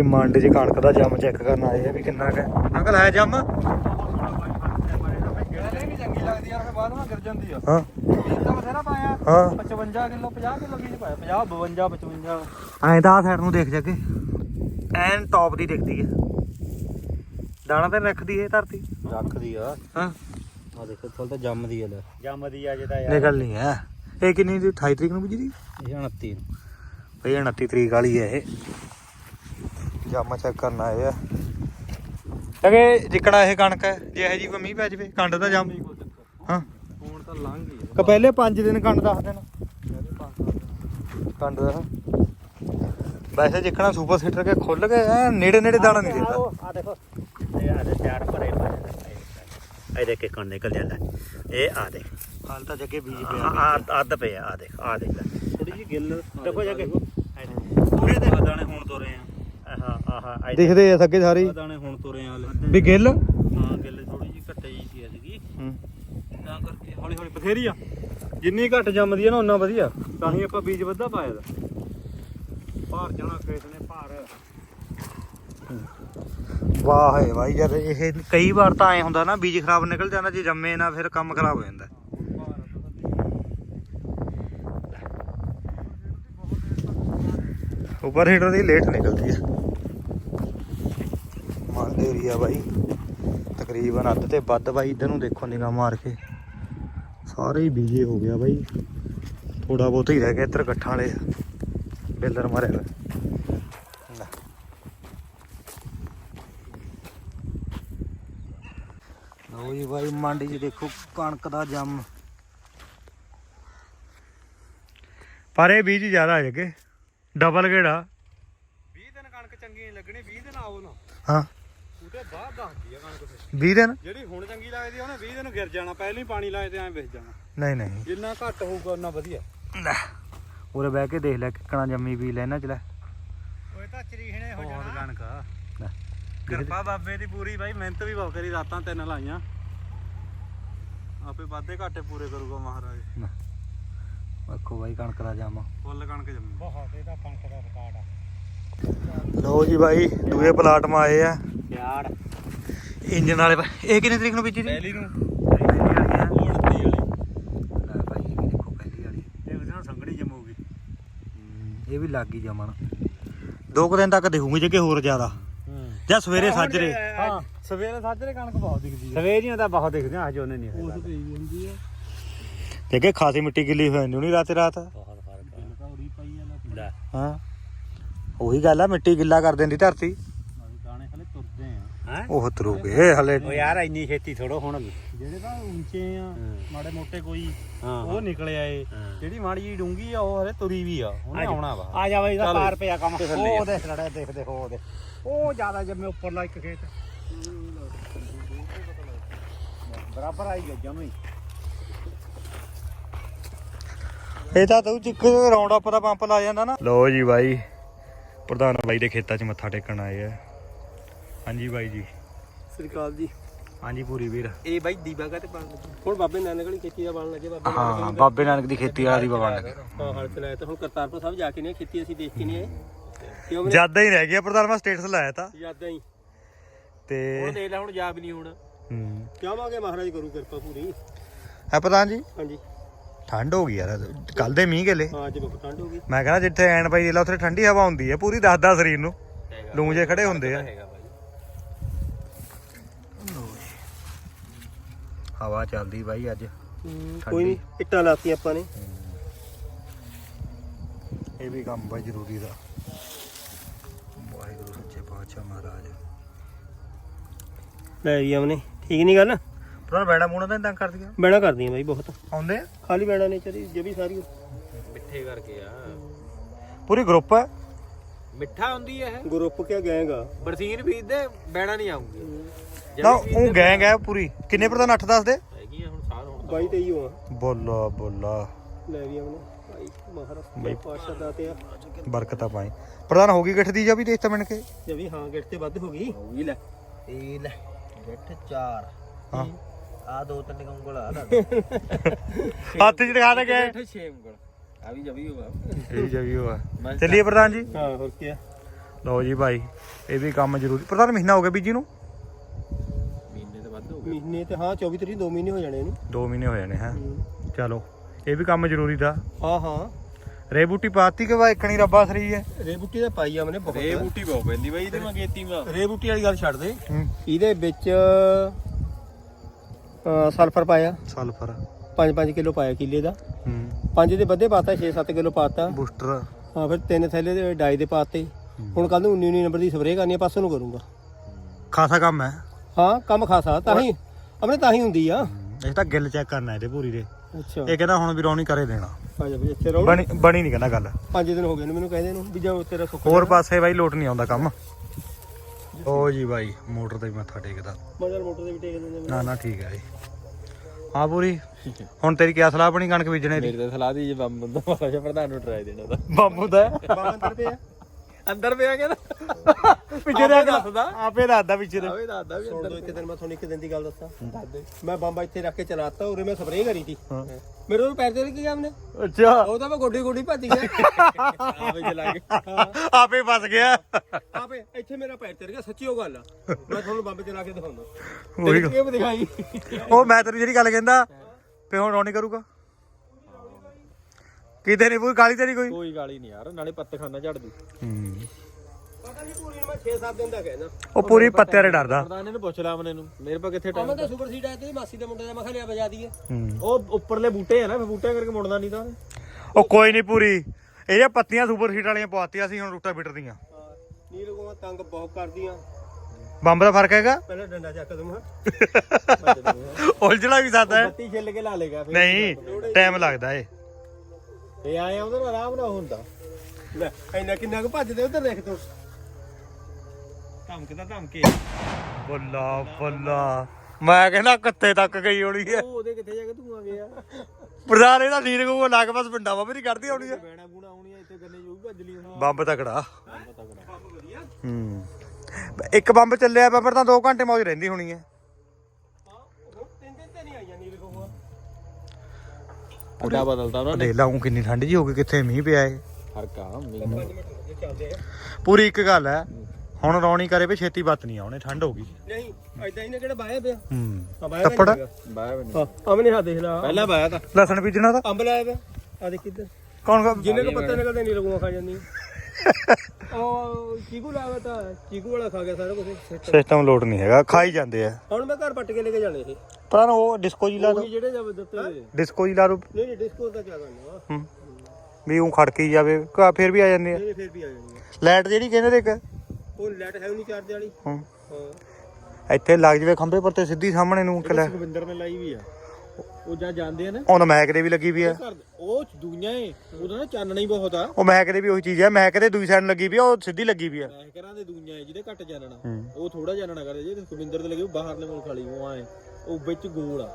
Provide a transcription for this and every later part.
ਜੀ ਬਾਈ ਮੰਡ 'ਚ ਕਣਕ ਦਾ ਜੰਮ ਚੈੱਕ ਕਰਨ ਆਏ ਆ ਵੀ ਕਿੰਨਾ ਕੁ ਹੈ। ਅੰਕਲ ਹੈ ਜੰਮ? ਪਹਿਲੇ ਵੀ ਚੰਗੀ ਲੱਗਦੀ ਯਾਰ ਫਿਰ ਬਾਅਦ ਵਿੱਚ ਗਿਰ ਜਾਂਦੀ ਆ। ਹਾਂ। ਤਾਂ ਬਥੇਰਾ ਪਾਇਆ। ਹਾਂ। 55 ਕਿਲੋ 50 ਕਿਲੋ ਬੀਜ ਪਾਇਆ। 50 52 55 ਐਂ ਤਾਂ ਸਾਈਡ ਨੂੰ ਦੇਖ ਜੱਗੇ ਐਨ ਟੌਪ ਦੀ ਦਿਖਦੀ ਹੈ ਦਾਣਾ ਤੇ ਰੱਖਦੀ ਹੈ ਧਰਤੀ। ਰੱਖਦੀ ਆ। ਹਾਂ। ਆ ਦੇਖੋ ਥੋੜਾ ਤਾਂ ਜੰਮਦੀ ਆ ਲੈ। ਜੰਮਦੀ ਆ ਜਿਹਦਾ ਨਿਕਲ ਨਹੀਂ ਹੈ ਇਹ ਕਿੰਨੀ ਦੀ 28 ਤਰੀਕ ਨੂੰ ਬੀਜੀ ਇਹ 29 ਨੂੰ। ਭਈ 29 ਤਰੀਕ ਵਾਲੀ ਹੈ ਇਹ। ਜਾਮਾ ਚੈੱਕ ਕਰਨ ਆਏ ਆ। ਅਗੇ ਜਿਕੜਾ ਇਹ ਕਣਕ ਹੈ ਜੇ ਇਹ ਜੀ ਕੋਈ ਮੀਂਹ ਪੈ ਜਵੇ ਕੰਡ ਦਾ ਜੰਮ ਹਾਂ। ਹੁਣ ਤਾਂ ਲੰਘ ਗਈ ਕਿ ਪਹਿਲੇ 5 ਦਿਨ ਕੰਡ ਦੱਸ ਦੇਣ। ਕੰਡ ਦਾ। ਵੈਸੇ ਜਿਕਣਾ ਸੁਪਰ ਸੀਟਰ ਕੇ ਖੁੱਲ ਕੇ ਐ ਨੇੜੇ ਨੇੜੇ ਦਾਣਾ ਨਹੀਂ ਦਿੰਦਾ ਆ ਦੇਖੋ। ਇਹ ਆ ਦੇ ਚਾਰ ਭਰੇ ਪਏ ਇਹ ਦੇਖ ਕੇ ਕਣ ਨਿਕਲ ਜਾਂਦਾ। ਇਹ ਆ ਦੇਖ। ਹਾਲ ਤਾਂ ਜੱਗੇ ਬੀਜ ਆ ਅੱਧ ਪਏ ਆ ਦੇਖ ਆ ਦੇਖ। ਥੋੜੀ ਜੀ ਗਿੱਲ ਦੇਖੋ ਜਾ ਕੇ ਪੂਰੇ ਦੇ ਦਾਣੇ ਹੁਣ ਤੋਰੇ ਆ। ਆਹ ਦਿਖਦੇ ਆ ਸੱਗੇ ਸਾਰੇ ਹੀ। ਦਾਣੇ ਹੁਣ ਤੋਰੇ ਆ ਵੀ ਗਿੱਲ? ਹਾਂ ਗਿੱਲ ਥੋੜੀ ਜੀ ਘੱਟੇ ਜੀ ਸੀ ਸੀਗੀ ਹੂੰ। ਤਾਂ ਕਰਕੇ ਹੌਲੀ ਹੌਲੀ ਬਥੇਰੀ ਆ। ਜਿੰਨੀ ਘੱਟ ਜੰਮਦੀ ਆ ਨਾ ਉਨਾ ਵਧੀਆ। ਤਾਂ ਹੀ ਆਪਾਂ ਬੀਜ ਵੱਧਾ ਪਾਇਆ ਦਾ। ਭਾਰ ਜਾਣਾ ਖੇਤ ਨੇ ਭਾਰ। ਵਾਹ ਹੈ ਭਾਈ ਯਾਰ ਇਹ ਕਈ ਵਾਰ ਤਾਂ ਐ ਹੁੰਦਾ ਨਾ ਬੀਜ ਖਰਾਬ ਨਿਕਲ ਜਾਂਦਾ ਜੇ ਜੰਮੇ ਨਾ ਫਿਰ ਕੰਮ ਖਰਾਬ ਹੋ ਜਾਂਦਾ। ਉੱਪਰ ਹੀਟਰ ਦੀ ਲੇਟ ਨਿਕਲਦੀ ਮੰਡ ਏਰੀਆ ਬਾਈ। ਤਕਰੀਬਨ ਅੱਧ ਤੇ ਵੱਧ ਬਾਈ ਇਧਰ ਨੂੰ ਦੇਖੋ ਨਿਗਾਹ ਮਾਰ ਕੇ। ਸਾਰੇ ਹੀ ਬੀਜੇ ਹੋ ਗਿਆ ਬਾਈ। ਥੋੜਾ ਬਹੁਤ ਹੀ ਰਹਿ ਗਿਆ ਇੱਧਰ ਇਕੱਠਾਂ ਵਾਲੇ। ਬੇਲਰ ਮਾਰਿਆ ਹੋਇਆ। ਲਓ ਜੀ ਬਾਈ ਮੰਡੀ 'ਚ ਦੇਖੋ ਕਣਕ ਦਾ ਜੰਮ। ਪਰ ਇਹ ਬੀਜ ਜ਼ਿਆਦਾ ਹੈ ਜੱਗੇ ਡਬਲ ਗੇੜਾ 20 ਦਿਨ ਕਣਕ ਚੰਗੀ ਨਹੀਂ ਲੱਗਣੀ 20 ਦਿਨ ਨਾ। ਹਾਂ। ਬਾਅਦ ਦੱਸਦੀ ਆ ਕਣਕ ਫਿਰ 20 ਦਿਨ? ਜਿਹੜੀ ਹੁਣ ਚੰਗੀ ਲੱਗਦੀ ਆ ਉਹਨੇ 20 ਦਿਨ ਗਿਰ ਜਾਣਾ ਪਹਿਲਾਂ ਹੀ ਪਾਣੀ ਲਾਏ ਤੇ ਐਂ ਵਿਸ ਜਾਣਾ। ਨਹੀਂ ਨਹੀਂ। ਜਿੰਨਾ ਘੱਟ ਹੋਊਗਾ ਉਹਨਾਂ ਵਧੀਆ। ਲੈ ਉਰੇ ਬਹਿ ਕੇ ਦੇਖ ਲੈ ਕਿਕਣਾ ਜੰਮੀ ਵੀ ਲੈਣਾ ਚ ਲੈ ਓਏ ਤਾਂ ਚਰੀਹਣੇ ਹੋ ਜਾਣਾ। ਕਣਕ ਲੈ ਕਿਰਪਾ ਬਾਬੇ ਦੀ ਪੂਰੀ ਬਾਈ ਮਿਹਨਤ ਵੀ ਬਹੁਤ ਕਰੀ ਰਾਤਾਂ ਤਿੰਨ ਲਾਈਆਂ। ਆਪੇ ਵਾਧੇ ਘਾਟੇ ਪੂਰੇ ਕਰੂਗਾ ਮਹਾਰਾਜ। ਵੇਖੋ ਬਾਈ ਕਣਕ ਦਾ ਜੰਮ। ਫੁੱਲ ਕਣਕ ਜੰਮੀ। ਬਹੁਤ ਇਹਦਾ ਕਣਕ ਦਾ ਰਿਕਾਰਡ ਆ। ਲਓ ਜੀ ਬਾਈ ਦੂਏ ਪਲਾਟ ਮਾ ਆਏ ਆ। ਪਿਆੜ ਇੰਜਨ ਵਾਲੇ ਇਹ ਕਿੰਨੀ ਤਰੀਕ ਨੂੰ ਬੀਜੀ ਦੀ ਪਹਿਲੀ ਨੂੰ। ਪਹਿਲੀ ਵਾਲੀ ਆ ਉੜਦੀ ਵਾਲੀ। ਲੈ ਭਾਈ ਇਹ ਵੀ ਦੇਖੋ ਪਹਿਲੀ ਵਾਲੀ। ਇਹ ਉਹਦੇ ਨਾਲ ਸੰਗੜੀ ਜੰਮੂਗੀ ਇਹ ਵੀ ਲੱਗ ਗਈ ਜਮਣ। ਦੋ ਕੁ ਦਿਨ ਤੱਕ ਦਿਖੂਗੀ ਜੇ ਕਿ ਹੋਰ ਜ਼ਿਆਦਾ। ਹੂੰ। ਜਾਂ ਸਵੇਰੇ ਸਾਜਰੇ। ਹਾਂ। ਸਵੇਰੇ ਸਾਜਰੇ ਕਣਕ ਬਹੁਤ ਦਿਖਦੀ ਹੈ ਸਵੇਰੀਆਂ ਤਾਂ ਬਹੁਤ ਦਿਖਦੀਆਂ ਅੱਜ ਉਹਨੇ ਨਹੀਂ ਉਸ ਤੇ ਹੁੰਦੀ ਆ। ਜੇ ਕਿ ਖਾਸੀ ਮਿੱਟੀ ਗਿੱਲੀ ਹੋ ਜਾਂਦੀ ਹੋਣੀ ਰਾਤੇ ਰਾਤ ਬਹੁਤ ਫ਼ਰਕ ਆ। ਪਈ ਆ ਲੈ। ਹਾਂ। ਉਹੀ ਗੱਲ ਆ ਮਿੱਟੀ ਗਿੱਲਾ ਕਰ ਦਿੰਦੀ ਧਰਤੀ। ਦਾਣੇ ਹਲੇ ਤੁਰਦੇ ਆ। ਹੈ? ਉਹ ਤਰੂਗੇ ਹਲੇ। ਉਹ ਯਾਰ ਇੰਨੀ ਛੇਤੀ ਥੋੜੋ ਹੁਣ ਜਿਹੜੇ ਤਾਂ ਉੱਚੇ ਆ ਮਾੜੇ ਮੋਟੇ ਕੋਈ ਉਹ ਨਿਕਲੇ ਆਏ। ਜਿਹੜੀ ਮਾੜੀ ਜੀ ਡੂੰਗੀ ਆ ਉਹ ਹਲੇ ਤੁਰੀ ਵੀ ਆ। ਉਹਨੇ ਆਉਣਾ ਵਾ। ਆ ਜਾ ਬਈ ਇਹਦਾ ਪਾਰ ਪਿਆ ਕੰਮ। ਉਹ ਦੇਖ ਲੜਾ ਦੇਖ ਦੇਖੋ ਉਹ ਦੇ ਉਹ ਜ਼ਿਆਦਾ ਜੰਮੇ ਉੱਪਰ ਲਾ ਇੱਕ ਖੇਤ। ਬਰਾਬਰ ਆਈ ਗਿਆ ਜਮੀ। ਇਹ ਤਾਂ ਤੂੰ ਚਿੱਕ ਰਾਉਂਡ ਅਪ ਦਾ ਪੰਪ ਲਾ ਜਾਂਦਾ ਨਾ। ਲਓ ਜੀ ਬਾਈ। ਪ੍ਰਧਾਨ ਬਾਈ ਦੇ ਖੇਤਾਂ 'ਚ ਮੱਥਾ ਟੇਕਣ ਆਏ ਆ। ਹਾਂਜੀ ਬਾਈ ਜੀ। ਸ੍ਰੀਕਾਲ ਜੀ। ਹਾਂਜੀ ਪੂਰੀ ਵੀਰ। ਇਹ ਬਾਈ ਦੀਵਾਗਾ ਤੇ ਬਣ ਲੱਗੀ? ਹੁਣ ਬਾਬੇ ਨਾਨਕ ਵਾਲੀ ਖੇਤੀ ਦਾ ਬਣ ਲੱਗੇ ਬਾਬੇ ਹਾਂ ਬਾਬੇ ਨਾਨਕ ਦੀ ਖੇਤੀ ਵਾਲੀ ਬਵਣ ਲੱਗੇ। ਹਾਂ ਹਲ ਚਲਾਇਆ ਤੇ ਹੁਣ ਕਰਤਾਰਪੁਰ ਸਾਹਿਬ ਜਾ ਕੇ ਨੇ ਖੇਤੀ ਅਸੀਂ ਦੇਖ ਕੇ ਨਹੀਂ ਆਏ। ਜ਼ਿਆਦਾ ਹੀ ਰਹਿ ਗਿਆ ਪ੍ਰਧਾਨ ਮੈਂ ਸਟੇਟਸ ਲਾਇਆ ਤਾਂ। ਯਾਦਾਂ ਹੀ। ਤੇ ਹੁਣ ਦੇਖ ਲੈ ਹੁਣ ਜਾ ਵੀ ਨਹੀਂ ਹੁਣ। ਹੂੰ। ਚਾਹਾਂਗੇ ਮਹਾਰਾਜ ਕਰੂ ਕਿਰਪਾ ਪੂਰੀ। ਹੈ ਪ੍ਰਧਾਨ ਜੀ? ਹਾਂਜੀ। ਠੰਡ ਹੋ ਗਈ ਯਾਰ ਕੱਲ ਦੇ ਮੀਂਹ ਗੇਲੇ। ਹਾਂ ਅੱਜ ਬਹੁਤ ਠੰਡ ਹੋ ਗਈ। ਮੈਂ ਕਹਿੰਦਾ ਜਿੱਥੇ ਐਨ ਪਾਈ ਦੇ ਲਾ ਉੱਥੇ ਠੰਡੀ ਹਵਾ ਹੁੰਦੀ ਹੈ ਪੂਰੀ ਦੱਸਦਾ ਸਰੀਰ ਨੂੰ। ਲੂੰ ਜੇ ਖੜੇ ਹੁੰਦੇ ਆ। ਹਵਾ ਚੱਲਦੀ ਬਾਈ ਅੱਜ। ਕੋਈ ਨਹੀਂ ਇੱਟਾਂ ਲਾਤੀਆਂ ਆਪਾਂ ਨੇ। ਇਹ ਵੀ ਕੰਮ ਬਾਈ ਜ਼ਰੂਰੀ ਦਾ। ਵਾਹਿਗੁਰੂ ਸੱਚੇ ਪਾਤਸ਼ਾਹ ਮਹਾਰਾਜ। ਲੈ ਵੀ ਆਮਨੇ ਠੀਕ ਨਹੀਂ ਗੱਲ? ਪ੍ਰਧਾਨ ਬੈੜਾ ਮੂਣਾ ਤਾਂ ਤੰਗ ਕਰਦੀਆਂ? ਬੈਣਾ ਕਰਦੀਆਂ ਬਾਈ ਬਹੁਤ। ਆਉਂਦੇ ਆ? ਖਾਲੀ ਬੈਣਾ ਨੇ ਚਰੀ ਜਬੀ ਸਾਰੀ। ਮਿੱਠੇ ਕਰਕੇ ਆ। ਪੂਰੀ ਗਰੁੱਪ ਹੈ? ਮਿੱਠਾ ਹੁੰਦੀ ਹੈ ਗਰੁੱਪ ਕਿਆ ਗਏਗਾ ਬਰਸੀਨ ਬੀਜਦੇ ਬੈਣਾ ਨਹੀਂ ਆਉਂਗੀ ਨਾ ਉਹ ਗੈਂਗ ਹੈ ਪੂਰੀ। ਕਿੰਨੇ ਪ੍ਰਧਾਨ 8 ਦੱਸ ਦੇ? ਹੈਗੀ ਆ ਹੁਣ ਸਾਰ ਹੁਣ ਬਾਈ ਤੇ ਹੀ ਹੋ ਬੋਲਾ ਬੋਲਾ। ਲੈ ਵੀ ਆਮਨੇ ਭਾਈ ਮਹਾਰਾਜ ਬਾਈ। ਪਾਸ਼ਾ ਦਾ ਤੇ ਆ। ਬਰਕਤਾਂ ਪਾਈ ਪ੍ਰਧਾਨ ਹੋ ਗਈ ਗਿੱਠ ਦੀ ਜਾਂ ਵੀ ਦੇਖਤਾ ਮਿਣ ਕੇ? ਜਬੀ ਹਾਂ ਗਿੱਟ ਤੇ ਵੱਧ ਹੋ ਗਈ। ਹੋਈ ਲੈ। ਇਹ ਲੈ ਗੱਠ ਚਾਰ। ਹਾਂ। ਆ ਦੋ ਤਿੰਨ ਉਂਗਲ ਆ ਹੱਥ 'ਚ ਦਿਖਾ ਦੇ ਗਏ ਗੱਠ 6 ਉਂਗਲ। ਆ ਵੀ ਜਬੀ ਹੋਗਾ ਇਹ ਵੀ ਜਵੀ ਹੋਆ। ਚੱਲੀਏ ਪ੍ਰਧਾਨ ਜੀ। ਹਾਂ ਹੋਰ ਕੀ ਆ? ਲਓ ਜੀ ਭਾਈ ਇਹ ਵੀ ਕੰਮ ਜ਼ਰੂਰੀ। ਪ੍ਰਧਾਨ ਮਹੀਨਾ ਹੋ ਗਿਆ ਬੀਜੀ ਨੂੰ? ਮਹੀਨੇ ਤੋਂ ਵੱਧ ਹੋ ਗਏ। ਮਹੀਨੇ ਤੇ ਹਾਂ 24 ਤਰੀਕ 2 ਮਹੀਨੇ ਹੋ ਜਾਣੇ ਇਹਨੂੰ। 2 ਮਹੀਨੇ ਹੋ ਜਾਣੇ ਹੈ? ਚਲੋ ਇਹ ਵੀ ਕੰਮ ਜ਼ਰੂਰੀ ਦਾ। ਹਾਂ ਹਾਂ। ਰੇ ਬੂਟੀ ਪਾਤੀ ਕਿ ਵਾ ਇਕਣੀ ਰੱਬਾ ਸਰੀ ਹੈ? ਰੇ ਬੂਟੀ ਦਾ ਪਾਈ ਆ ਮਨੇ ਬਹੁਤ। ਰੇ ਬੂਟੀ ਬਹੁਤ ਪੈਂਦੀ ਬਾਈ ਇਹਦੇ ਮੰਗੇਤੀ ਮਾ ਰੇ ਬੂਟੀ ਵਾਲੀ ਗੱਲ ਛੱਡ ਦੇ। ਇਹਦੇ ਵਿੱਚ ਸਲਫਰ ਪਾਇਆ। ਸਲਫਰ। 5-5 ਕਿਲੋ ਪਾਇਆ ਕਿੱਲੇ ਦਾ। ਹੂੰ। 5 ਦੇ ਵੱਧੇ ਪਾਤਾ 6-7 ਕਿਲੋ ਪਾਤਾ। ਬੂਸਟਰ। ਹਾਂ ਫਿਰ ਤਿੰਨ ਥੈਲੇ ਦੇ ਡਾਈ ਦੇ ਪਾਤੇ। ਹੁਣ ਕੱਲ ਨੂੰ 19 19 ਨੰਬਰ ਦੀ ਸਪਰੇਅ ਕਰਨੀ ਆ ਪਾਸੋਂ ਨੂੰ ਕਰੂੰਗਾ। ਖਾਸਾ ਕੰਮ ਹੈ। ਹਾਂ ਕੰਮ ਖਾਸਾ ਤਾਂ ਹੀ। ਆਪਣੇ ਤਾਂ ਹੀ ਹੁੰਦੀ ਆ। ਇਹ ਤਾਂ ਗਿੱਲ ਚੈੱਕ ਕਰਨਾ ਇਹਦੇ ਪੂਰੀ ਦੇ। ਅੱਛਾ। ਇਹ ਕਹਿੰਦਾ ਹੁਣ ਵੀ ਰੌਣੀ ਕਰੇ ਦੇਣਾ। ਆ ਜਾ ਵੀ ਇੱਥੇ ਰਹੋ ਬਣੀ ਬਣੀ ਨਹੀਂ ਕਹਿੰਦਾ ਗੱਲ। ਪੰਜ ਦਿਨ ਹੋ ਗਏ ਨੇ ਮੈਨੂੰ ਕਹਿੰਦੇ ਨੂੰ ਵੀ ਜਾ ਤੇਰਾ ਸੁੱਕ ਹੋਰ ਪਾਸੇ ਬਾਈ ਲੋਟ ਨਹੀਂ ਆਉਂਦਾ ਕੰਮ। ਓ ਜੀ ਬਾਈ ਮੋਟਰ ਤੇ ਵੀ ਮੱਥਾ ਟੇਕਦਾ। ਮਜਰ ਮੋਟਰ ਦੇ ਵੀ ਟੇਕ ਦਿੰਦੇ ਨਾ ਨਾ ਠੀਕ ਹੈ ਜੀ। ਹਾਂ ਪੂਰੀ? ਹੁਣ ਤੇਰੀ ਕੀ ਸਲਾਹ ਬਣੀ ਕਣਕ ਬੀਜਣੇ ਦੀ? ਮੇਰੇ ਤਾਂ ਸਲਾਹ ਦੀ ਜੇ ਬੰਬ ਦਾ ਮਾਰਾ ਪ੍ਰਧਾਨ ਨੂੰ ਟਰਾਈ ਦੇਣਾ ਦਾ ਬਾਬੂ ਦਾ ਬਾਬਾ ਅੰਦਰ ਪਿਆ ਅੰਦਰ ਪਿਆ ਗਿਆ ਨਾ ਪਿੱਛੇ ਦਾ ਦੱਸਦਾ। ਆਪੇ ਦੱਸਦਾ ਪਿੱਛੇ ਆਵੇ ਦੱਸਦਾ ਵੀ ਸੁਣ ਲਓ ਇੱਕ ਦਿਨ ਮੈਂ ਤੁਹਾਨੂੰ ਇੱਕ ਦਿਨ ਦੀ ਗੱਲ ਦੱਸਾਂ। ਮੈਂ ਬੰਬਾ ਇੱਥੇ ਰੱਖ ਕੇ ਚਲਾਤਾ ਉਰੇ ਮੈਂ ਸਪਰੇਅ ਕਰੀ ਸੀ। ਹਾਂ। ਮੇਰੇ ਉਹ ਪੈਰ ਤੇ ਲੱਗੀ ਗਿਆ ਉਹਨੇ। ਅੱਛਾ। ਉਹ ਤਾਂ ਮੈਂ ਗੋਡੀ ਗੋਡੀ ਭੱਜ ਗਿਆ। ਆਵੇ ਚਲਾ ਕੇ ਆਪੇ ਫਸ ਗਿਆ। ਆਪੇ ਇੱਥੇ ਮੇਰਾ ਪੈਰ ਤੇ ਗਿਆ ਸੱਚੀ ਉਹ ਗੱਲ ਆ। ਮੈਂ ਤੁਹਾਨੂੰ ਬੰਬ ਚਲਾ ਕੇ ਦਿਖਾਉਂਦਾ। ਉਹੀ ਇਹ ਵੀ ਦਿਖਾਈ। ਉਹ ਮੈਂ ਤੈਨੂੰ ਜਿਹੜੀ ਗੱਲ ਕਹਿੰਦਾ ਤੇ ਹੁਣ ਰੌਣੀ ਕਰੂਗਾ। ਕਿਤੇ ਨਹੀਂ ਪੂਰੀ ਕਾਲੀ ਤੇਰੀ ਕੋਈ? ਕੋਈ ਗਾਲੀ ਨਹੀਂ ਯਾਰ ਨਾਲੇ ਪੱਤ ਖਾਨਾ ਝੜ ਦੂ ਪਤਾ ਨਹੀਂ ਪੂਰੀ ਨੂੰ ਮੈਂ 6-7 ਦਿਨ ਦਾ ਕਹਿਣਾ ਉਹ ਪੂਰੀ ਪੱਤਿਆਂ ਦੇ ਡਰਦਾ। ਪ੍ਰਧਾਨ ਇਹਨੂੰ ਪੁੱਛ ਲਾ ਮਨੇ ਨੂੰ। ਮੇਰੇ ਪਾ ਕਿੱਥੇ ਮੈਂ ਤਾਂ ਸੁਪਰ ਸੀਟ ਆਇਆ ਤੇ ਮਾਸੀ ਦੇ ਮੁੰਡੇ ਦਾ ਮੈਂ ਕਿਹਾ ਲਿਆ ਵਜਾ ਦਈਏ। ਉਹ ਉੱਪਰਲੇ ਬੂਟੇ ਆ ਨਾ ਬੂਟਿਆਂ ਕਰਕੇ ਮੁੜਨਾ ਨਹੀਂ ਤਾਂ। ਉਹ ਕੋਈ ਨਹੀਂ ਪੂਰੀ। ਇਹ ਪੱਤੀਆਂ ਸੁਪਰ ਹੀਟ ਵਾਲੀਆਂ ਪਵਾਤੀਆਂ ਸੀ ਹੁਣ ਰੂਟਾ ਬੀਟਰ ਦੀਆਂ ਨੀਲ ਕੋਲ ਤੰਗ ਬਹੁਤ ਕਰਦੀਆਂ। ਬੰਬ ਦਾ ਫ਼ਰਕ ਹੈਗਾ? ਪਹਿਲਾਂ ਡੰਡਾ ਚੱਕ ਦੂੰ ਉਲਝਣਾ ਵੀ ਸਾਦਾ ਹੈ। ਪੱਤੀ ਛਿੱਲ ਕੇ ਲਾ ਲੇਗਾ ਨਹੀਂ ਟਾਈਮ ਲੱਗਦਾ ਏ। ਇਹ ਆਏ ਉਹਦੇ ਨਾਲ ਆਰਾਮ ਨਾਲ ਹੁੰਦਾ। ਲੈ ਇੰਨਾ ਕਿੰਨਾ ਕੁ ਭੱਜਦੇ ਉਧਰ ਦੇਖ ਤੂੰ। ਧਮਕੇ ਤਾਂ ਧਮਕੇ। ਬੱਲਾ ਬੱਲਾ। ਮੈਂ ਕਹਿੰਦਾ ਕੱਤੇ ਤੱਕ ਗਈ ਹੋਣੀ ਹੈ? ਉਹ ਉਹਦੇ ਕਿੱਥੇ ਜਾ ਕੇ ਤੂੰ ਆ ਗਿਆ? ਪ੍ਰਧਾਨ ਇਹਦਾ ਨੀਰ ਕੋ ਲੱਗ ਬਸ ਪਿੰਡਾਂ ਵਾ ਵੀ ਨਹੀਂ ਕੱਢਦੀ ਹੋਣੀ ਹੈ। ਬੈਣਾ ਬੂਣਾ ਆਉਣੀ ਆ ਇੱਥੇ ਗੰਨੇ ਜੋ ਵੀ ਭੱਜ ਲਈ ਹੁਣ ਬੰਬ ਤਕੜਾ। ਪਤਾ ਕਰਾ ਹੂੰ। ਇੱਕ ਬੰਬ ਚੱਲਿਆ ਫਿਰ ਤਾਂ 2 ਘੰਟੇ ਮੌਜ ਰਹਿੰਦੀ ਹੋਣੀ ਹੈ। ਅੱਡਾ ਬਦਲਦਾ ਉਹਨਾਂ ਨੇ। ਦੇਖ ਲਾਉਂ ਕਿੰਨੀ ਠੰਡ ਜੀ ਹੋ ਗਈ ਕਿੱਥੇ ਮੀਂਹ ਪਿਆ ਏ ਫਰਕਾ 5 ਮਿੰਟ ਹੋ ਚੱਲਦੇ ਆ। ਪੂਰੀ ਇੱਕ ਗੱਲ ਹੈ ਹੁਣ ਰੌਣੀ ਕਰੇ ਵੀ ਛੇਤੀ ਬੱਤ ਨਹੀਂ ਆਉਣੇ ਠੰਡ ਹੋ ਗਈ। ਨਹੀਂ ਐਦਾਂ ਹੀ ਨਾ ਕਿਹੜਾ ਬਾਇਆ ਪਿਆ। ਹੂੰ। ਆ ਬਾਇਆ ਟੱਪੜ ਬਾਇਆ ਬਣੀ ਹਾਂ ਅਮਨੇ ਹਾਂ ਦੇਖ ਲਾ। ਪਹਿਲਾਂ ਬਾਇਆ ਤਾਂ। ਲਸਣ ਬੀਜਣਾ ਤਾਂ? ਅੰਬ ਲਾਇਆ ਪਿਆ। ਆ ਦੇਖ ਕਿੱਧਰ ਕੌਣ ਜਿੰਨੇ ਕੋ ਪੱਤੇ ਨਿਕਲਦੇ ਨੀਲ ਕੋਲ ਖਾ ਜਾਂਦੀ। ਉਹ ਚੀਕੂ ਲਾਇਆ ਤਾਂ ਚੀਕੂ ਵਾਲਾ ਖਾ ਗਿਆ ਸਾਰਾ ਕੁਝ ਸਿਸਟਮ ਲੋਡ ਨਹੀਂ ਹੈਗਾ ਖਾਈ ਜਾਂਦੇ ਆ। ਹੁਣ ਮੈਂ ਘਰ ਪੱਟ ਕੇ ਲੈ ਕੇ ਜਾਣੇ ਇਹ। ਪਰ ਉਹ ਡਿਸਕੋ ਜੀ ਲਾ ਦੋ। ਜਿਹੜੇ ਜਬ ਦਿੱਤੇ ਡਿਸਕੋ ਜੀ ਲਾ ਦੋ। ਨਹੀਂ ਨਹੀਂ ਡਿਸਕੋ ਦਾ ਨਹੀਂ ਆ ਹੂੰ। ਵੀ ਉਹ ਖੜਕੀ ਜਾਵੇ ਘਾ ਫਿਰ ਵੀ ਆ ਜਾਂਦੇ ਆ। ਨਹੀਂ ਫਿਰ ਵੀ ਆ ਜਾਣੀ ਆ। ਲਾਈਟ ਜਿਹੜੀ ਕਹਿੰਦੇ ਤੇ ਇੱਕ। ਉਹ ਲੈਟ ਹੈ ਨਹੀਂ ਚਾਰਜ ਵਾਲੀ। ਹੂੰ। ਹਾਂ। ਇੱਥੇ ਲੱਗ ਜਵੇ ਖੰਭੇ ਪਰ ਤੇ ਸਿੱਧੀ ਸਾਹਮਣੇ ਨੂੰ ਕਿ ਲੈ ਸੁਖਵਿੰਦਰ ਨੇ ਲਾਈ ਵੀ ਆ। ਉਹ ਜਾਂ ਜਾਂਦੇ ਆ ਨਾ। ਉਹ ਮੈਕ ਦੇ ਵੀ ਲੱਗੀ ਵੀ ਆ। ਘਰ ਉਹ ਦੁਨੀਆ ਏ। ਉਹਦਾ ਨਾ ਚਾਨਣਾ ਹੀ ਬਹੁਤ ਆ। ਉਹ ਮੈਕ ਦੇ ਵੀ ਉਹੀ ਚੀਜ਼ ਆ। ਮੈਕ ਦੇ ਦੂਜੀ ਸਾਈਡ ਲੱਗੀ ਵੀ ਆ ਉਹ ਸਿੱਧੀ ਲੱਗੀ ਵੀ ਆ। ਕਰਾਂ ਦੇ ਦੁਨੀਆ ਏ ਜਿਹਦੇ ਘੱਟ ਚਾਨਣਾ ਹੂੰ। ਉਹ ਥੋੜਾ ਚਾਨਣਾ ਕਰਦੇ ਜੇ ਸੁਖਵਿੰਦਰ ਦੇ ਲੱਗੇ ਉਹ ਬਾਹਰਲੇ ਮੁਲਕ ਵਾਲੀ ਉਹ ਆਏ। ਉਹ ਵਿੱਚ ਗੋਲ ਆ।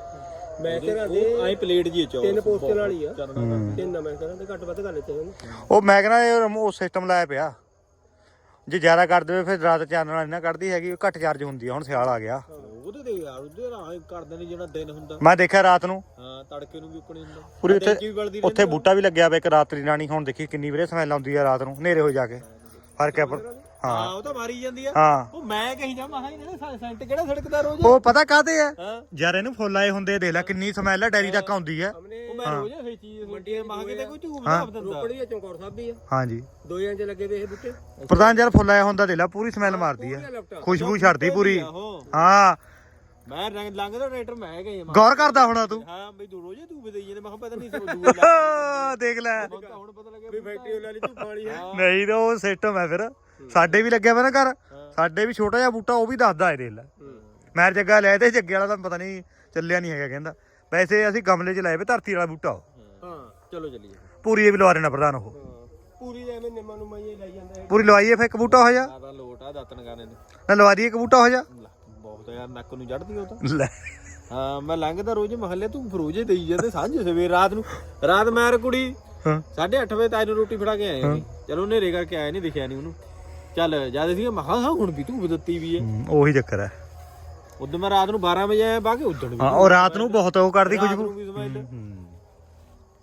ਮੈਂ ਉਹਦੇ- ਕਿਹਾ ਉਹ ਆਏ ਪਲੇਟ ਜੀ ਚੋ ਤਿੰਨ ਪੋਸਟਰ ਵਾਲੀ ਆ। ਤਿੰਨ ਮੈਂ ਕਰਾਂ ਤੇ ਘੱਟ ਵੱਧ ਕਰ ਲੈਤੇ ਉਹ ਮੈਂ ਕਹਿੰਦਾ ਇਹ ਉਹ ਸਿਸਟਮ ਲਾਇਆ ਪਿਆ। ਜੇ ਜ਼ਿਆਦਾ ਕਰ ਦੇਵੇ ਫਿਰ ਰਾਤ ਚਾਨਣਾ ਨਹੀਂ ਨਾ ਕੱਢਦੀ ਹੈਗੀ ਉਹ ਘੱਟ ਚਾਰਜ ਹੁੰਦੀ ਆ ਹੁਣ ਸਿਆਲ ਆ ਗਿਆ। ਉਹਦੇ ਤੇ ਯਾਰ ਉਹਦੇ ਨਾਲ ਕਰਦੇ ਨੇ ਜਿਹੜਾ ਦਿਨ ਹੁੰਦਾ। ਮੈਂ ਦੇਖਿਆ ਰਾਤ ਨੂੰ। ਹਾਂ ਤੜਕੇ ਨੂੰ ਵੀ ਉੱਕਣੀ ਹੁੰਦਾ। ਪੂਰੀ ਉੱਥੇ ਉੱਥੇ ਬੂਟਾ ਵੀ ਲੱਗਿਆ ਵਾ ਇੱਕ ਰਾਤਰੀ ਰਾਣੀ ਹੁਣ ਦੇਖੀ ਕਿੰਨੀ ਵੀਰੇ ਸਮੈਲ ਆਉਂਦੀ ਆ ਰਾਤ ਨੂੰ ਹਨੇਰੇ ਹੋ ਜਾ ਕੇ। ਫ਼ਰਕ ਹੈ ਪਰ- ਹਾਂ। ਉਹ ਤਾਂ ਮਾਰੀ ਜਾਂਦੀ ਆ। ਹਾਂ। ਉਹ ਮੈਂ ਕਹੀ ਜਾ ਮਹਾ ਇਹਨਾਂ ਸੈਂਟ ਕਿਹੜਾ ਸੜਕਦਾ ਰੋਜ਼? ਉਹ ਪਤਾ ਕਾਹਤੇ ਆ? ਹਾਂ। ਯਾਰ ਇਹਨੂੰ ਫੁੱਲ ਆਏ ਹੁੰਦੇ ਦੇਖ ਲੈ ਕਿੰਨੀ ਸਮੈਲ ਆ ਡੈਰੀ ਤੱਕ ਆਉਂਦੀ ਆ। ਉਹ ਮੈਂ ਰੋਜ਼ ਇਹ ਚੀਜ਼ ਮੰਡੀ ਮਹਾ ਕਿਤੇ ਕੋਈ ਝੂਮ ਨਾ ਦਿੰਦਾ। ਰੋਪੜੀ ਵਿੱਚ ਚੌਂਕੌਰ ਸਾਹਿਬ ਵੀ ਆ। ਹਾਂਜੀ। ਦੋ ਇੰਚ ਲੱਗੇ ਵੇ ਇਹ ਬੁੱਟੇ। ਪ੍ਰਧਾਨ ਯਾਰ ਫੁੱਲ ਆਇਆ ਹੁੰਦਾ ਦੇਖ ਲੈ ਪੂਰੀ ਸਮੈਲ ਮਾਰਦੀ ਆ। ਖੁਸ਼ਬੂ ਛੱਡਦੀ ਪੂਰੀ। ਹਾਂ। ਮੈਂ ਰੰਗ ਲੰਘਦਾ ਟਰੈਕਟਰ ਮੈਂ ਗੌਰ ਕਰਦਾ ਹੋਣਾ ਤੂੰ। ਹਾਂ ਬਈ ਤੂੰ ਰੋਜ਼ ਤੂੰ ਬਦਈ ਜਾਂਦੇ ਮੈਂ ਕਿਹਾ ਪਤਾ ਨਹੀਂ ਦੂਰ ਦੇਖ ਲੈ। ਹੁਣ ਤਾਂ ਹੁਣ ਪਤਾ ਲੱਗਿਆ ਵੀ ਫੈਕਟਰੀ ਵਾਲੀ ਝੂਪ ਵਾਲੀ ਹੈ। ਨਹੀਂ ਤਾਂ ਉਹ ਸਿਸਟਮ ਹੈ ਫਿਰ। ਸਾਡੇ ਵੀ ਲੱਗਿਆ ਵਾ ਨਾ ਘਰ। ਸਾਡੇ ਵੀ ਛੋਟਾ ਜਿਹਾ ਬੂਟਾ ਉਹ ਵੀ ਦੱਸਦਾ ਏ ਦੇਖ ਲੈ। ਮੈਂ ਜੱਗਾ ਲਿਆ ਤੇ ਜੱਗੇ ਵਾਲਾ ਤਾਂ ਪਤਾ ਨਹੀਂ ਚੱਲਿਆ ਨਹੀਂ ਹੈਗਾ ਕਹਿੰਦਾ। ਵੈਸੇ ਅਸੀਂ ਗਮਲੇ 'ਚ ਲਾਏ ਵੇ ਧਰਤੀ ਵਾਲਾ ਬੂਟਾ ਉਹ। ਹਾਂ ਚਲੋ ਚੱਲੀਏ। ਪੂਰੀ ਵੀ ਲਵਾ ਦੇਣਾ ਪ੍ਰਧਾਨ ਉਹ। ਪੂਰੀ ਐਵੇਂ ਨਿੰਮਾਂ ਨੂੰ ਮਾਈਏ ਲਾਈ ਜਾਂਦਾ ਹੈ ਪੂਰੀ ਲਵਾਈਏ ਫਿਰ ਇੱਕ ਬੂਟਾ ਹੋ ਜਾ ਆ ਤਾਂ ਲੋਟ ਆ ਦਾਤਨ ਗਾਣੇ ਨੇ। ਨਾ ਲਵਾ ਦਈਏ ਇੱਕ ਬੂਟਾ ਹੋ ਜਾ ਲੈ, ਬਹੁਤ ਯਾਰ ਨੱਕ ਨੂੰ ਚੜਦੀ ਉਹ ਤਾਂ। ਲੈ। ਹਾਂ ਮੈਂ ਲੰਘਦਾ ਰੋਜ਼ ਮਹੱਲੇ ਤੂੰ ਫਰੋਜੇ ਦੇਈ ਜਾਂਦੇ ਸਾਂਝ ਸਵੇਰ ਰਾਤ ਨੂੰ। ਰਾਤ ਮੈਂ ਰ ਕੁੜੀ ਹਾਂ। 8:30 ਵਜੇ ਤਾਈ ਨੂੰ ਰੋਟੀ ਫੜਾ ਕੇ ਆਏ ਚਲੋ ਨੇਰੇ ਕਰਕੇ ਆਏ ਨਹੀਂ ਦਿਖਿਆ ਨਹੀਂ ਉਹਨੂੰ। ਚੱਲ ਜਦ ਅਸੀਂ ਮਹਾ ਹਾਂ ਹੁਣ ਵੀ ਤੂੰ ਦਿੱਤੀ ਵੀ ਹੈ ਹੂੰ, ਉਹੀ ਚੱਕਰ ਹੈ ਉਦੋਂ ਮੈਂ ਰਾਤ ਨੂੰ 12 ਵਜੇ ਆਇਆ ਬਾਕੀ ਉਦੋਂ ਵੀ। ਹਾਂ ਉਹ ਰਾਤ ਨੂੰ ਬਹੁਤ ਉਹ ਕਰਦੀ ਰਾਤ ਖੁਸ਼ਬੂ। ਨੂੰ ਵੀ ਸਮੈਲ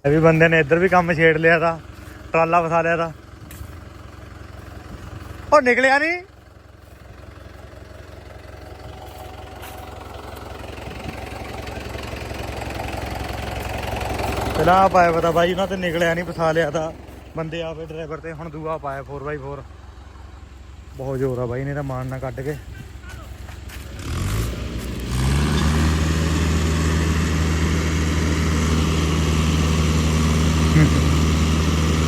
ਇਹ ਵੀ ਬੰਦੇ ਨੇ ਇੱਧਰ ਵੀ ਕੰਮ ਛੇੜ ਲਿਆ ਤਾਂ ਟਰਾਲਾ ਵਸਾ ਲਿਆ ਤਾਂ। ਉਹ ਨਿਕਲਿਆ ਨਹੀਂ ਪਹਿਲਾਂ ਪਾਇਆ ਪਤਾ ਬਾਈ ਉਹਨਾਂ ਤੇ ਨਿਕਲਿਆ ਨਹੀਂ ਫਸਾ ਲਿਆ ਤਾਂ। ਬੰਦੇ ਆਵੇ ਡਰਾਈਵਰ ਤੇ ਹੁਣ ਦੂਆ ਪਾਇਆ 4x4 ਬਹੁਤ ਜ਼ੋਰ ਆ ਬਾਈ ਨੇ ਤਾਂ ਮਾਨ ਨਾ ਕੱਢ ਕੇ।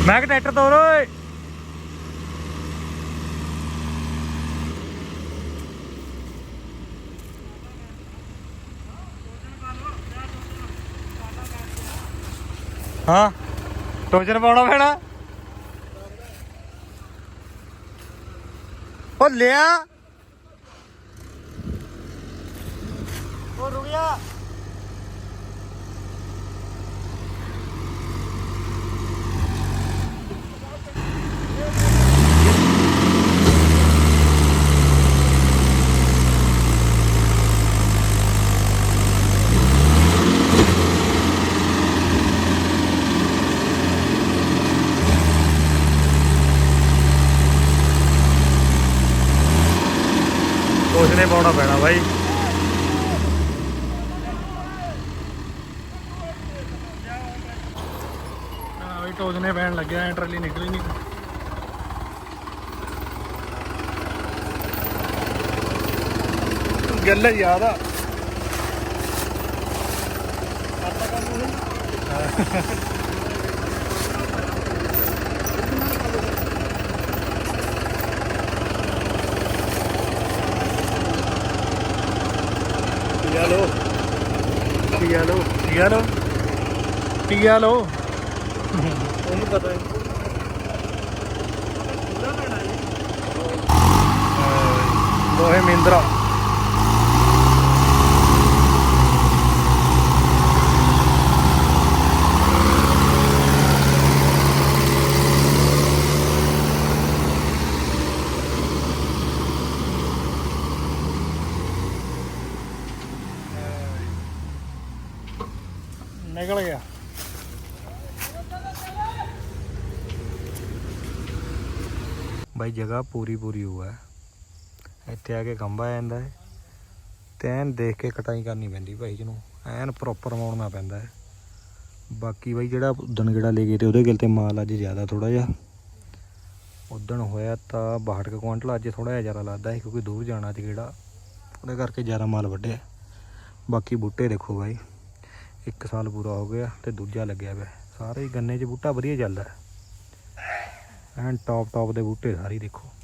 ਮੈਂ ਕਿ ਟਰੈਕਟਰ ਤੋਰ, ਓਏ। ਹਾਂ। ਟੋਜਨ ਪਾਉਣਾ ਪੈਣਾ। ਉਹ ਲਿਆ ਉਹ ਰੁਕ ਜਾ ਟੋਜਨੇ ਪਾਉਣਾ ਪੈਣਾ ਬਾਈ ਹਾਂ ਬਈ ਟੋਜਨੇ ਪੈਣ ਲੱਗਿਆ ਐ ਟਰਾਲੀ ਨਿਕਲੀ ਨਹੀਂ ਗੱਲ ਯਾਦ ਆ। ਪੀਆ ਲੋ ਪੀਆ ਲੋ ਪੀਆ ਲੋ ਪੀਆ ਲੋ ਉਹਨੂੰ ਪਤਾ ਹੈ ਦੋਹੇ ਮਿੰਦਰਾ ਨਿਕਲ ਗਿਆ ਬਾਈ ਜਗ੍ਹਾ ਪੂਰੀ ਪੂਰੀ ਹੋਆ ਇੱਥੇ ਆ ਕੇ ਖੰਭਾ ਜਾਂਦਾ ਹੈ। ਤੇ ਐਨ ਦੇਖ ਕੇ ਕਟਾਈ ਕਰਨੀ ਪੈਂਦੀ ਭਾਈ ਜਿਹਨੂੰ ਐਨ ਪ੍ਰੋਪਰ ਮੋੜਨਾ ਪੈਂਦਾ ਹੈ। ਬਾਕੀ ਬਾਈ ਜਿਹੜਾ ਉਦਣ ਜਿਹੜਾ ਲੈ ਗਏ ਤੇ ਉਹਦੇ ਗਿਲ ਤੇ ਮਾਲ ਅੱਜ ਜ਼ਿਆਦਾ ਥੋੜਾ ਜਿਹਾ। ਉਦਣ ਹੋਇਆ ਤਾਂ 62 ਕੁ ਕੁਆਂਟਲ ਅੱਜ ਥੋੜਾ ਜਿਹਾ ਜ਼ਿਆਦਾ ਲੱਗਦਾ ਹੈ ਕਿਉਂਕਿ ਦੂਰ ਜਾਣਾ ਤੇ ਕਿਹੜਾ। ਉਹਦੇ ਕਰਕੇ ਜ਼ਿਆਦਾ ਮਾਲ ਵੱਢਿਆ। ਬਾਕੀ ਬੂਟੇ ਦੇਖੋ ਬਾਈ। ਇੱਕ ਸਾਲ ਪੂਰਾ ਹੋ ਗਿਆ ਤੇ ਦੂਜਾ ਲੱਗਿਆ ਪਿਆ। ਸਾਰੇ ਗੰਨੇ 'ਚ ਬੂਟਾ ਵਧੀਆ ਚੱਲਦਾ ਐਨ ਟੌਪ ਟੌਪ ਦੇ ਬੂਟੇ ਸਾਰੇ ਦੇਖੋ।